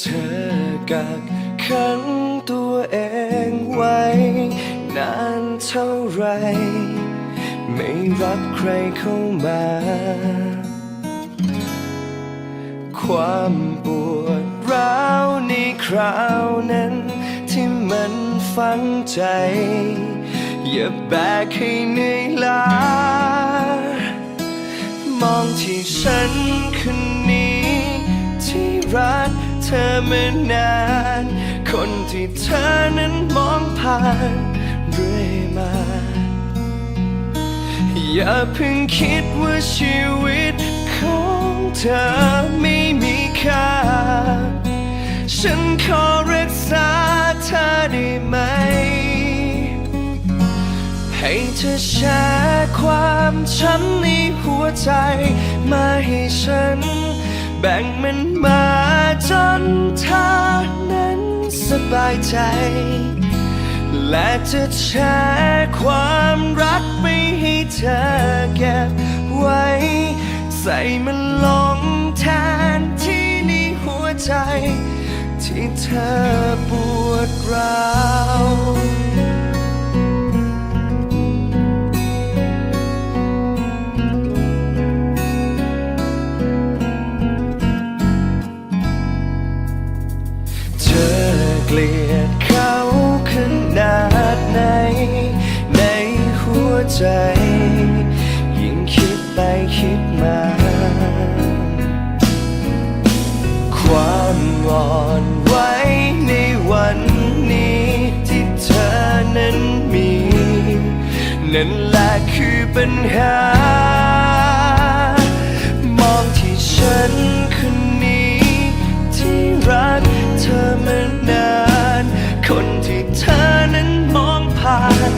เธอกักขังตัวเองไว้ นานเท่าไร ไม่รับใครเข้ามา ความปวดร้าวในคราวนั้น ที่มันฝังใจ อย่าแบกให้เหนื่อยล้ามองที่ฉันคนนี้ที่รัก เธอมานาน คนที่เธอนั้นมองผ่านเรื่อยมา อย่าเพิ่งคิดว่าชีวิตของเธอไม่มีค่า ฉันขอรักษาเธอได้ไหม ให้เธอแชร์ความช้ำในหัวใจ มาให้ฉันแบ่งมันมา จนเธอนั้นสบายใจ และจะแชร์ความรักไปให้เธอเก็บไว้ ใส่มันลงแทนที่ในหัวใจ ที่เธอปวดร้าว นั่นแหละคือปัญหา มองที่ฉันคนนี้ที่รักเธอมานาน คนที่เธอนั้นมองผ่าน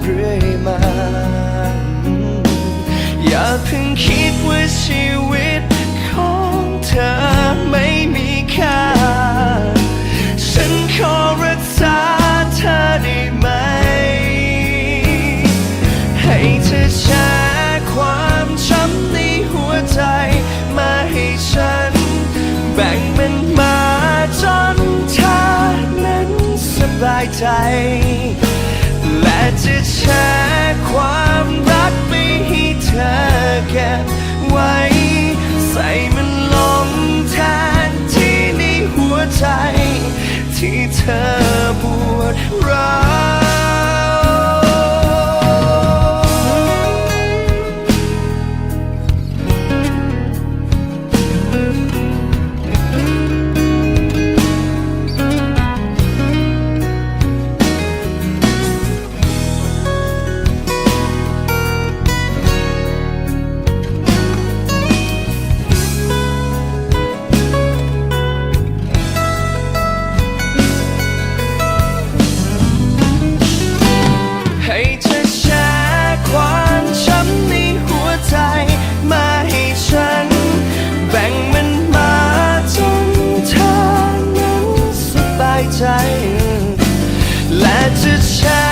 เรื่อยมา อย่าเพิ่งคิดว่าชีวิตของเธอไม่มีค่า บายใจ และจะแชร์ความรักไปให้เธอเก็บไว้ ใส่มันลงแทนที่ในหัวใจ ที่เธอปวดร้า to change.